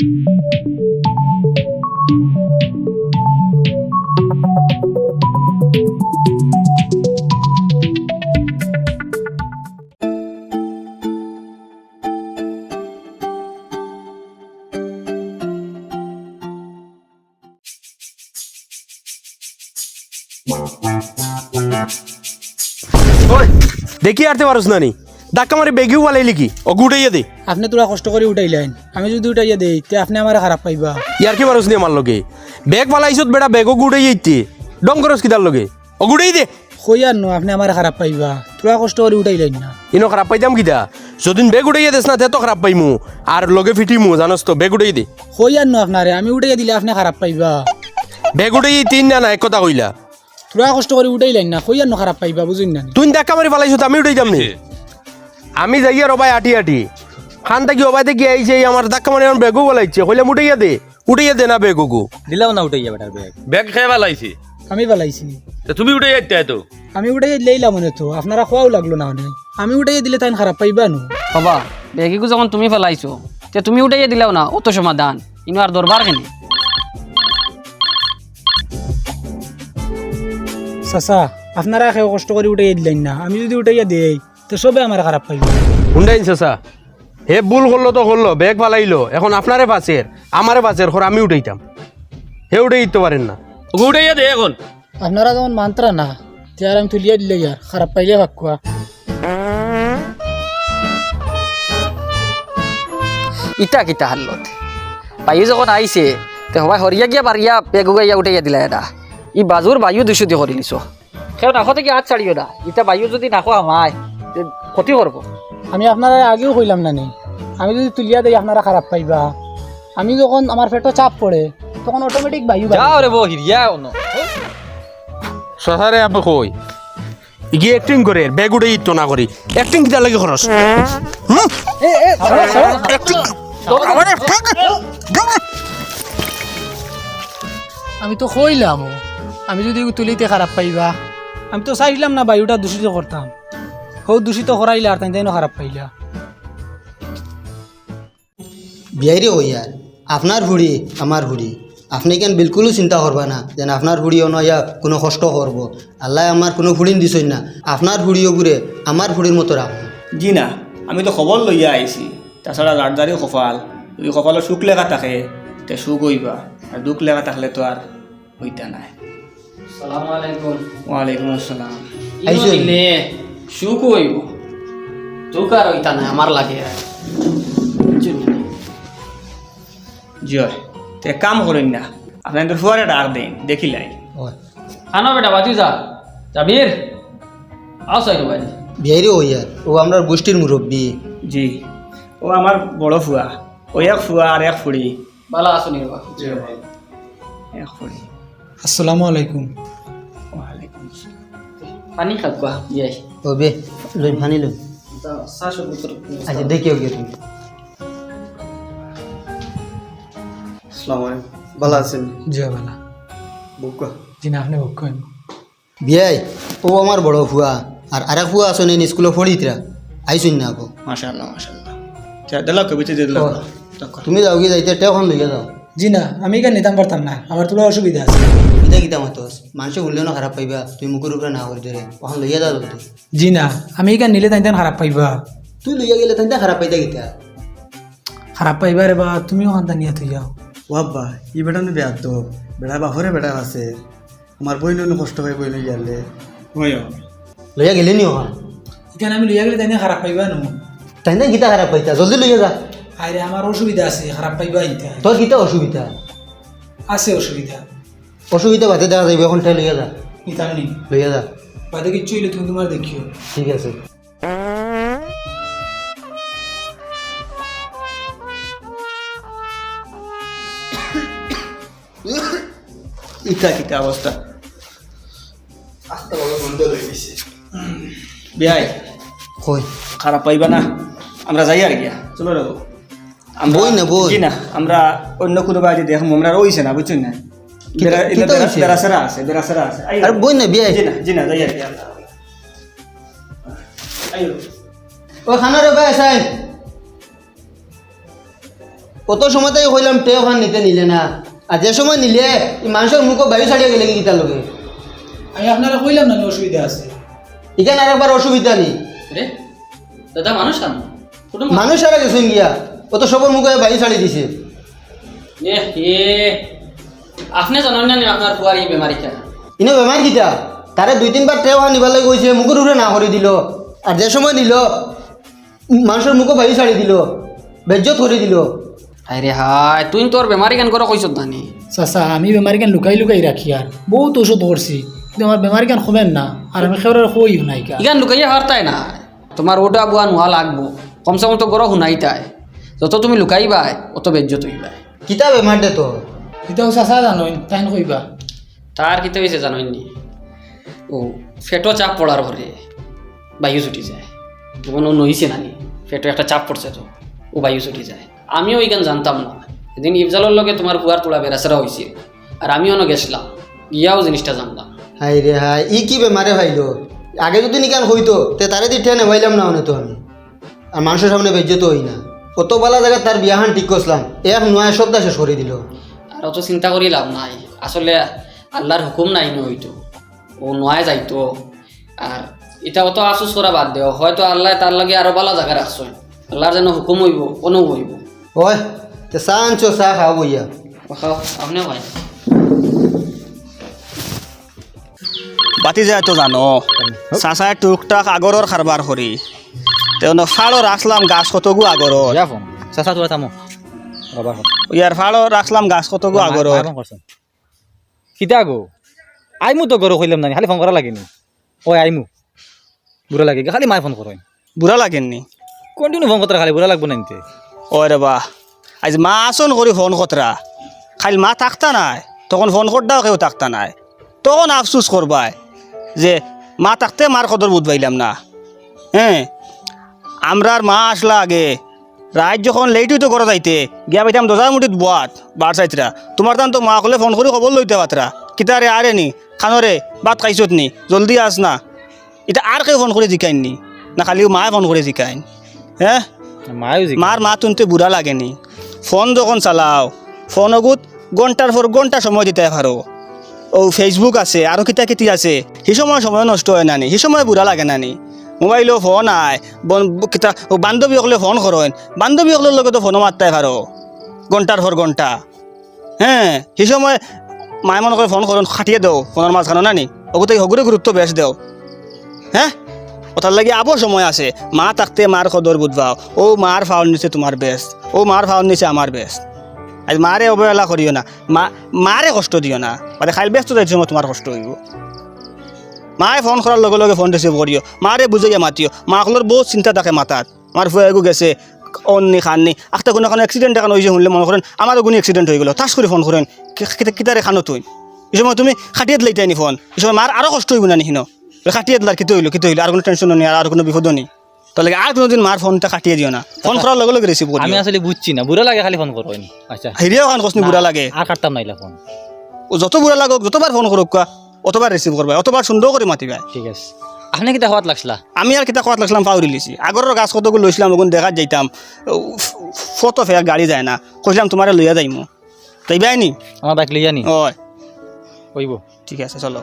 দেখি আরতে পারস না নি ধাক্কা মারি বেগিও পালাইলি কি? ও গুটাইয়া দে। আপনি তোরা কষ্ট করে উঠাইলেন। আমি যদি উঠাইয়া দেই তে আপনি আমার খারাপ পাইবা। ইয়ার কি পারস নি আমার লগে? বেগ পালাইছত বেটা বেগও গুড়াই ইতে ডং করস কিতার লগে? ও গুটাই দে। কই আর নো আপনি আমার খারাপ পাইবা। তোরা কষ্ট করে উঠাইলেন না। ইনো খারাপ পাইতাম কিতা? যদিন বেগ উঠাইয়া দেস না তে তো খারাপ পাইমু। আর লগে ফিটিমু জানস তো বেগ উঠাই দে। কই আর নো আপনারে আমি উঠাইয়া দিলে আপনি খারাপ পাইবা। বেগ উঠাই তিন না না এক কথা কইলা। তোরা কষ্ট করে উঠাইলেন না কই আর নো খারাপ পাইবা বুঝুন না। তুই ধাক্কা মারি পালাইছত আমি উঠাই যাম নি আমি যাইয়া রবাই আটি আটি। খান থাকি অবাই থেকে আইছে আমার ধাক্কা আমার বেগও বলাইছে? কইলাম উঠাইয়া দে। উঠাইয়া দে না বেগও দিলাও না উঠাইয়া বেটার ব্যাগ। ব্যাগ খেয়ে পালাইছি আমি পালাইছি তা তুমি উঠে যাইতে তো। আমি উঠাইয়া দিলেইলাম মনে তো। আপনারা খোয়াও লাগল না মানে আমি উঠাইয়া দিলে তাই খারাপ পাইবা নো। বাবা বেগিকু যখন তুমি ফেলাইছো তে তুমি উঠাইয়া দিলাও না অত সমাধান। ইনো আর দরবার কেন? চাচা আপনারা কষ্ট করে উঠাইয়া দিলেন না। আমি যদি উঠাইয়া দেই তো সবে আমার খারাপ পাইবা। হুন্ডাইন চাচা। হে ভুল করল তো করল ব্যাগ ফালাইলো। এখন আপনারে বাঁচের আমারে বাঁচের খর আমি উঠাইতাম। হে উঠাই দিতে পারেন না। ওকে উঠে দে এখন। আপনারা যেমন মান্ত্রা না তে আর আমি তুলিয়া দিলে ইয়ার খারাপ পাইলে ভাকুয়া ইটা কিটা হাল্লত। বায়ু যখন আইছে তে সবাই হরিয়া গিয়া বারিয়া বেগু গাইয়া উঠাইয়া দিলা এটা। ই বাজুর বায়ু দুশো দি হরি নিছ। সেও নাখো থেকে হাত ছাড়িও না। ইটা বায়ু যদি নাখো আমায় ক্ষতি করব আমি আপনারা আগেও কইলাম না নি আমি যদি তুলিয়া দেই আপনারা খারাপ পাইবা। আমি যখন আমার পেটে চাপ পড়ে তখন অটোমেটিক বায়ু। যাও রে বউ হিরিয়া অন্য চাচারে আপনি কই ইগি অ্যাক্টিং করে ব্যাগ উঠাই দিত না করি অ্যাক্টিং কিটা লাগে খরচ হুম? আমি তো কইলাম আমি যদি তুলিতে খারাপ পাইবা আমি তো চাইলাম না বায়ুটা দূষিত করতাম। হো দূষিত করাইলে আর তাই তাইনো খারাপ পাইলা। বিয়াইরে হইয়ার আপনার হুড়ি আমার হুড়ি। আপনি কেন বিলকুলও চিন্তা করবা না যেন আপনার হুড়িও নয়া কোনো কষ্ট করব। আল্লাহ আমার কোনো হুড়িন দিছই না। আপনার হুড়িও ঘুরে আমার হুড়ির মতো রাখুন জি না আমি তো খবর লইয়া আইছি। তাছাড়া লাটদারি কপাল। যদি কপালত সুখ লেখা থাকে তে সুখ হইবা। আর দুঃখ লেখা থাকলে তো আর হইতা নাই। ওয়ালাইকুম আসসালাম। সুখ হইব। তোক আর হইতা না আমার লাগে জয় তে এক কাম করেন না আপনাদের ফুয়ারে ডাক দেন দেখিলাই আনো বেটা বাজু যা। জাবির আও সাইড ভাই বিয়াইরে হইয়ার ও আমরা গোষ্ঠীর মুরব্বী। জি ও আমার বড় ফুয়া ও এক ফুয়া আর এক ফুড়ি। ভালো আছো নির্বা এক ফুড়ি। আসসালামু আলাইকুম। ওয়ালাইকুম আসসালাম। পানি খাক কোয়া ইয়াই ও বে লই ভানি লই। আচ্ছা দেখিও গিয়ে তুমি। আসসালামু আলাইকুম। ভালো আছেন? জয় বালা বুকা জি না আপনি ভোগ করেন। বিয়াই ও আমার বড় ফুয়া আর আরেক ফুয়া আসনে স্কুলে পড়িতরা আইসুন না আপো মাশাআল্লাহ মাশাআল্লাহ। দিলাও কবিতা দিল তুমি যাও গিয়ে যাইতে টেখন লইয়া যাও। জি না আমি কেন নিতাম পারতাম না আমার তোলা অসুবিধা আছে। কিতা কিতা মাতস মানুষ শুনলেও না খারাপ পাইবা। তুই মুখের উপরে না করে দে ওখান লইয়া যাও তুই জি না আমি কেন নিলে তাই খারাপ পাইবা। তুই লইয়া গেলে তাই খারাপ পাইতা কিতা খারাপ পাইবা রে বা তুমিও খান্তা নিয়ে তুই যাও। ওয়াব্বা ই বেটা নো বেয়া তো? বেড়া বাহরে বেটা আছে। আমার বই নো কষ্ট হয় বই লই গেলে হয় লইয়া গেলে নি ওখান এখানে আমি লইয়া গেলে তাই খারাপ পাইবা নো? তাই না কিতা খারাপ পাইতা জলদি লইয়া যা। আরে আমার অসুবিধা আছে খারাপ পাইবা তোর কিতা অসুবিধা? আছে অসুবিধা। অসুবিধা বাদে দেখা যাইব এখন লইয়া যা। নিতাম নি। লইয়া যা। বাদে কিচ্ছু হইলে তুমি তোমার দেখিও। ঠিক আছে। ইটা কিটা অবস্থা। বিয়াই কই? খারাপ পাইবা না। আমরা যাই আর গিয়া। চলো রে আমরা বই না, বই। না আমরা অন্য কোনো বাড়ি দেখো আমরা রইছে না বুঝছেন না। আরে বই না আর আইও ও খানা রে ভাই সাইন ও কত সময়তেই কইলাম টে ওখান নিতে নিলে না আর যে সময় নিলে মানুষের মুখও বায়ু ছাড়িয়ে গেলে কি তার লগে আমি আপনারা কইলাম না অসুবিধা আছে এখানে আর একবার অসুবিধা নেই রে দাদা মানুষ আমি মানুষ আর গেছেন গিয়া কত সবর মুখে বায়ু ছাড়ি দিছে এ আপনি জানেন না আপনার ফুয়ার এই বেমারি কেন ইনে বেমার কিতা তারে দুই তিনবার টে ওখান নিবার লাগে কইছে মুখের উপরে না করে দিল। আর যে সময় নিল মানুষের মুখও বায়ু ছাড়ি দিল বেজ্জত করে দিল। আরে হাই তুই তোর বেমারি কেন করে কইছত নানি চাচা আমি বেমারি কেন লুকাই লুকাই রাখি আর বহুত ওষুধ করছি কিন্তু আমার বেমারি কেন কমেন না? আর আমি খেয়ে কইও নাই কা। ইগান লুকাইয়া হারতাই না? তোমার ওটা বুয়া নোয়া লাগবো কমসে কম তো গরো শুনাইতাই যত তুমি লুকাইবাই অত বেজ্জত হইবাই। কিতা বেমার দে তো এটাও চাচা জানোই তাই কইবা? তার কিতে হয়েছে জানোইনি ও ফেটো চাপ পড়ার ঘরে বায়ু ছুটি যায়। ও নইছে নানি ফেটো একটা চাপ পড়ছে তো ও বায়ু ছুটি যায়। আমিও ওইখান জানতাম না। এদিন ইফজালের লগে তোমার পুয়ার তোলা বেড়াচেরা হয়েছে আর আমিও না গেছিলাম। গিয়াও জিনিসটা জানলাম। হাই রে হাই ই কি বেমারে ভাইলো? আগে যদি নিকান হইতো তে তারে দি ঠেনে ভাইলাম না অনে তো আমি। আর মানুষের সামনে বেজ্জত হই না। কত বালা জায়গা তার বিয়াহান ঠিক করছিলাম এক নয় সপ্তাহ শেষ করে দিল। আর অত চিন্তা করি লাভ নাই। আসলে আল্লাহর হুকুম নাই ন হইতো ও নয় যাইতো। আর এটা অত আফসোস করা বাদ দেও হয়তো আল্লাহ তার লগে আরও ভালো জায়গা রাখছো আল্লাহর যেন হুকুম হইব কোনো হইব। ওই তে চা আনছো চা খাও বইয়া। খাও আপনিও ভাই বাতি যায় তো জানো চাচাই টুকটাক আগৰৰ খাৰবাৰ কৰি। তেওঁ ফালো ৰাখলাম গাছ কতগু আগৰৰ। চাচা তোরা থামো ইয়াৰ ফালো ৰাখলাম গাছ আগৰৰ ফোন করছেন কিতা গো? আইমু তো গরো কইলাম না খালি ফোন করা লাগেনি। ওই আইমু বুড়া লাগে খালি মায় ফোন করো বুঢ়া লাগেননি? কন্টিনিউ ফোন করতে খালি বুড়া লাগবো না নিতে অ ৰবা আজি মা আসন কৰি ফোন কতরা খালি মা থাকতা নাই তখন ফোন করতাও কেউ থাকতা নাই। তখন আফসোস করবাই যে মা থাকতে মার কদর বুধ পাইলাম না। হ্যাঁ আমরার মা আসলা আগে। রাত যখন লেট হইতো ঘর যাইতে গিয়া পাইতাম দরজার মুঠিত বাত বার চাইতরা। তোমার তান তো মা কলে ফোন করে খবর লইতে পাত্রা। কিতারে আরে নি? খানরে বাত খাইছত নি? জলদি আস না। এটা আর কেউ ফোন করে জিকাইন নি? না খালি মায়ে ফোন করে জিকাইন। হ্যাঁ মার মা তুনতে বুড়া লাগেনি ফোন যখন চালাও ফোন অগুত ঘণ্টার পর ঘণ্টা সময় দিতে পারো ও ফেসবুক আছে আরও কিতা কিতি আছে। সেই সময় সময় নষ্ট হয় নানি সেই সময় বুড়া লাগে নানি মোবাইলও ফোন আয়। কিতা বান্ধবী সকলে ফোন করেন বান্ধবী সকলের লগে তো ফোনও মারতে পারো ঘণ্টার পর ঘণ্টা হ্যাঁ সেই সময় মায়ে মনে করে ফোন করেন খাটিয়ে দেও ফোনের মাঝখানে নানি ওগুতে হগুরে গুরুত্ব বেশ দেও। হ্যাঁ ওটার লাগে আবার সময় আছে। মা থাকতে মার কদর বুঝবাও ও মার ফাউন নিচে তোমার বেস্ট ও মার ফাউন নিচে আমার বেস্ট আজ মারে অবহেলা করিও না। মা মারে কষ্ট দিও না। মানে খাইল ব্যস্ত যাইছো সময় তোমার কষ্ট হইব। মায়ে ফোন করার লগে লগে ফোন রিসিভ করিও মারে বুঝাইয়া মাতিও মাকলোর বহুত চিন্তা থাকে মাথাত আমার ফুয়াগু গেছে অন্নি খাননি আখটা কোনো এখন এক্সিডেন্ট এখন হয়েছে শুনলে মনে করেন আমারও কোনো এক্সিডেন্ট হয়ে গেল তাস করে ফোন করেন কিতারে খানো তুই? এই সময় তুমি খাটিয়ে দিলাইতে নি ফোন এই সময় মার আরও কষ্ট হইব না নিহিন খাটিয়ে দিলার কিতে হইল কিতে হইল আর কোনো টেনশন নেই আর কোনো বিপদ নেই তাহলে আর কোনোদিন মার ফোনটা কাটিয়ে দিও না। ফোন করার লগে লগে রিসিভ করি আমি আসলে বুঝছি না বুড়া লাগে খালি ফোন করো আচ্ছা। হেরিয়াও খান কসনি বুড়া লাগে। আর কাটতাম নাইলা ফোন। ও যত বুড়া লাগক যতবার ফোন করুক অতবার রিসিভ করবা অতবার সুন্দর করে মাতিবা ঠিক আছে। আপনি কিতা হওয়াত লাগছিলা? আমি আর কিতা হওয়াত লাগছিলাম পাউরি লিছি আগর গাছ কতগুলো লইছিলাম ওগুন দেখাত যাইতাম। ফটো ফেয়া গাড়ি যায় না। কইলাম তোমারে লইয়া যাইমু তাই বাইনি আমার বাইক লইয়া নি? ওই ওইব ঠিক আছে চলো।